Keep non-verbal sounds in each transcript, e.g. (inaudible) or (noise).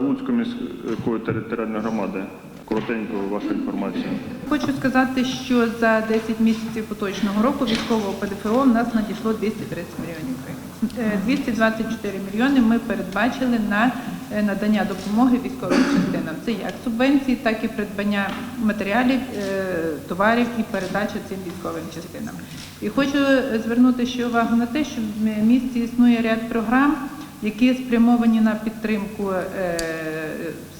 Луцької міської територіальної громади. Коротенько ваша інформація. Хочу сказати, що за 10 місяців поточного року військового ПДФО в нас надійшло 230 мільйонів гривень. Е, 224 мільйони ми передбачили на е, надання допомоги військовим частинам. Це як субвенції, так і придбання матеріалів, е, товарів і передача цим військовим частинам. І хочу звернути ще увагу на те, що в місті існує ряд програм, які спрямовані на підтримку е,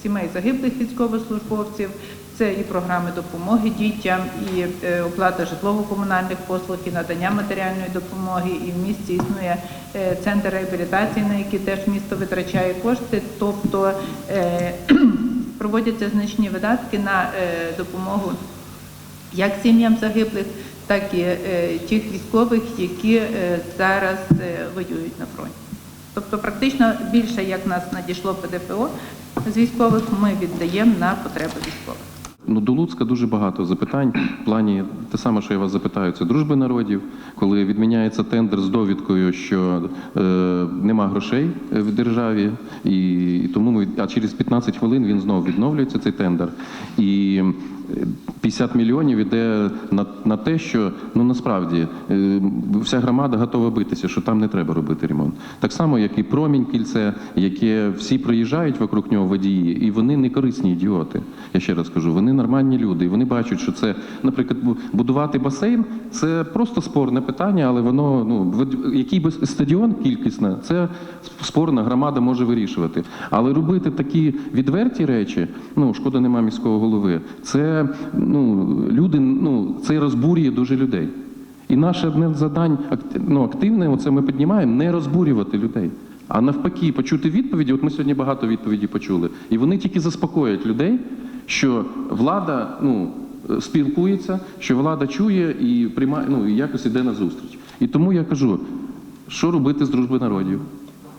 сімей загиблих військовослужбовців. Це і програми допомоги дітям, і е, оплата житлово-комунальних послуг, і надання матеріальної допомоги. І в місті існує е, центр реабілітації, на який теж місто витрачає кошти. Тобто (clears throat) проводяться значні видатки на допомогу як сім'ям загиблих, так і тих військових, які зараз воюють на фронті. Тобто, практично більше як нас надійшло ПДФО з військових, ми віддаємо на потреби військових. Ну, до Луцька дуже багато запитань. В плані те саме, що я вас запитаю, це дружби народів, коли відміняється тендер з довідкою, що е, нема грошей в державі, і, і тому ми, а через 15 хвилин він знову відновлюється цей тендер. І е, 50 мільйонів іде на, на те, що ну насправді е, вся громада готова битися, що там не треба робити ремонт. Так само, як і промінь кільце, яке всі приїжджають вокруг нього водії, і вони не корисні ідіоти. Я ще раз кажу, вони нормальні люди, і вони бачать, що це, наприклад, будувати басейн це просто спорне питання, але воно ну який би стадіон кількісно, це спорна громада може вирішувати. Але робити такі відверті речі, ну шкода, нема міського голови. Це ну люди, ну це розбурює дуже людей. І наше одне з завдань ну, активне, оце ми піднімаємо, не розбурювати людей. А навпаки, почути відповіді. От ми сьогодні багато відповідей почули, і вони тільки заспокоять людей, що влада ну, спілкується, що влада чує і приймає, ну, і якось іде на зустріч. І тому я кажу, що робити з дружби народів?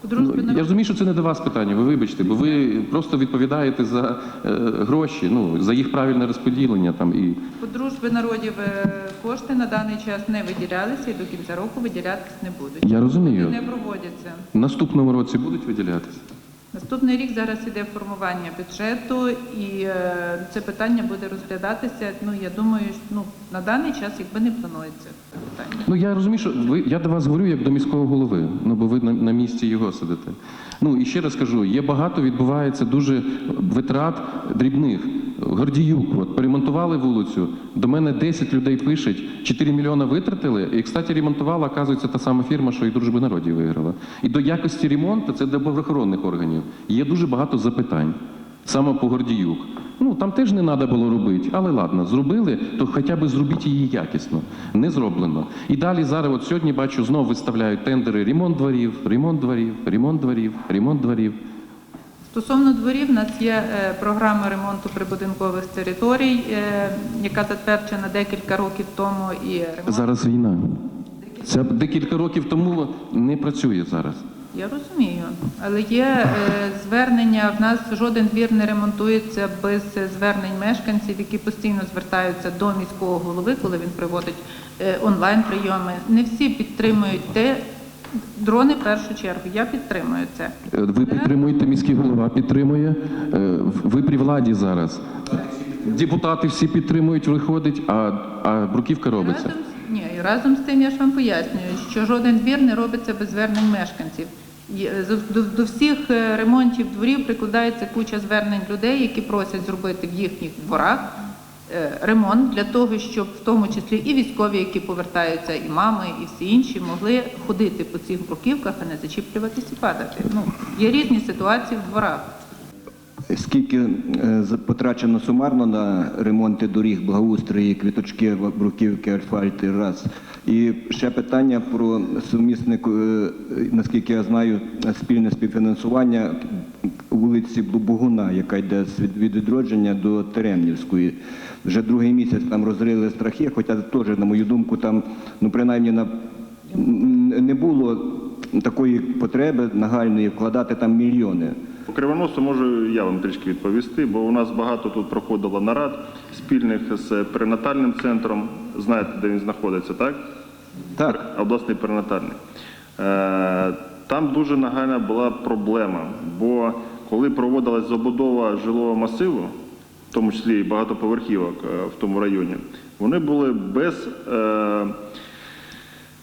Дружби Ну, я розумію, що це не до вас питання, ви вибачте, бо ви просто відповідаєте за е, гроші, ну, за їх правильне розподілення там і. По дружби народів е, кошти на даний час не виділялися і до кінця року виділятися не будуть. Я розумію. Вони не проводяться. В наступному році будуть виділятися. Наступний рік зараз іде формування бюджету, і е, це питання буде розглядатися. Ну я думаю, ну на даний час якби не планується це питання. Ну я розумію, що ви я до вас говорю як до міського голови. Ну бо ви на, на місці його сидите. Ну і ще раз кажу, є багато відбувається дуже витрат дрібних. Гордіюк, от перемонтували вулицю. До мене 10 людей пишуть, 4 мільйони витратили. І, кстати, ремонтувала, оказується, та сама фірма, що і дружби народів виграла. І до якості ремонту це до правоохоронних органів. Є дуже багато запитань. Саме по Гордіюк. Ну там теж не треба було робити, але ладно, зробили, то хоча б зробіть її якісно. Не зроблено. І далі зараз, от сьогодні бачу, знову виставляють тендери ремонт дворів, ремонт дворів, ремонт дворів, ремонт дворів. Стосовно дворів, у нас є е, програма ремонту прибудинкових територій, е, яка затверджена декілька років тому. І ремонт Зараз війна. Це декілька років тому не працює зараз. Я розумію, але є е, звернення. В нас жоден двір не ремонтується без звернень мешканців, які постійно звертаються до міського голови, коли він приводить е, онлайн прийоми. Не всі підтримують те. Дрони в першу чергу. Я підтримую це. Е, Ви підтримуєте, міський голова підтримує. Е, Ви при владі зараз. Депутати всі підтримують, виходить, а, а бруківка робиться. Разом, ні, разом з тим я ж вам пояснюю, що жоден двір не робиться без звернень мешканців. З- До, до всіх е, ремонтів дворів прикладається куча звернень людей, які просять зробити в їхніх дворах е, ремонт для того, щоб в тому числі і військові, які повертаються, і мами, і всі інші могли ходити по цих бруківках, а не зачіплюватись і падати. Ну, є різні ситуації в дворах. Скільки е, потрачено сумарно на ремонти доріг, благоустрої, квіточки, бруківки, альфальти, раз. І ще питання про сумісне, е, наскільки я знаю, спільне співфінансування вулиці Бугуна, яка йде від від відродження до Теремнівської. Вже другий місяць там розрили страхи, хоча теж, на мою думку, там, ну принаймні на не було такої потреби нагальної вкладати там мільйони. Кривоносу можу я вам трішки відповісти, бо у нас багато тут проходило нарад спільних з перинатальним центром. Знаєте, де він знаходиться, так? Так. обласний перинатальний. Там дуже нагальна була проблема, бо коли проводилась забудова жилого масиву, в тому числі і багатоповерхівок е, в тому районі, вони були без е,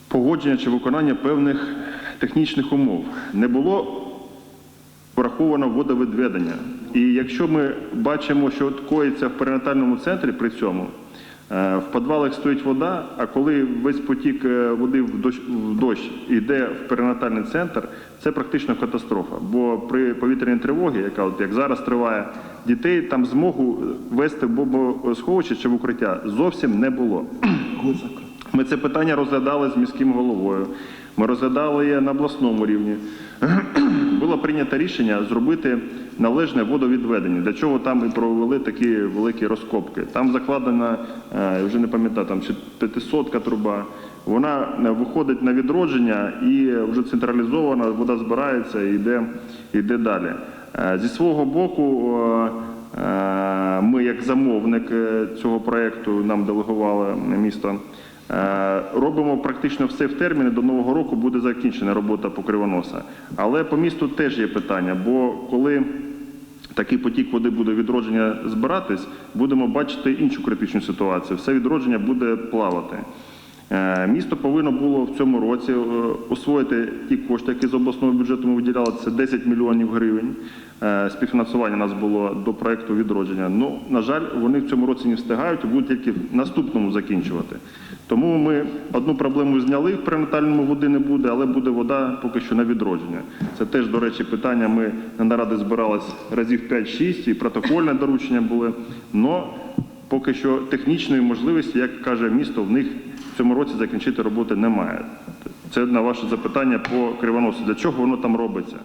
погодження чи виконання певних технічних умов. Не було враховано водовідведення. І якщо ми бачимо, що коїться в перинатальному центрі при цьому, в підвалах стоїть вода, а коли весь потік е, води в дощ, в дощ йде в перинатальний центр, це практично катастрофа. Бо при повітряній тривогі, яка от як зараз триває, дітей там змогу вести в бомбосховище чи в укриття зовсім не було. Ми це питання розглядали з міським головою. Ми розглядали на обласному рівні. Було прийнято рішення зробити належне водовідведення, для чого там і провели такі великі розкопки. Там закладена, е, я вже не пам'ятаю, там чи 500 труба. Вона е, виходить на відродження і вже централізована, вода збирається і йде, йде далі. Е, Зі свого боку, ми, як замовник цього проєкту, нам делегувало місто. Е, Робимо практично все в терміни. До нового року буде закінчена робота по кривоноса. Але по місту теж є питання, бо коли такий потік води буде відродження збиратись, будемо бачити іншу критичну ситуацію. Все відродження буде плавати. Е, Місто повинно було в цьому році е, освоїти ті кошти, які з обласного бюджету ми виділяли. Це 10 мільйонів гривень. Співфінансування у нас було до проекту відродження. Ну, на жаль, вони в цьому році не встигають будуть тільки в наступному закінчувати. Тому ми одну проблему зняли, в перинатальному води не буде, але буде вода поки що на відродження. Це теж, до речі, питання. Ми на наради збирались разів 5-6 і протокольне доручення були. Но поки що технічної можливості, як каже місто, в них в цьому році закінчити роботи немає. Це на ваше запитання по кривоносу. Для чого воно там робиться?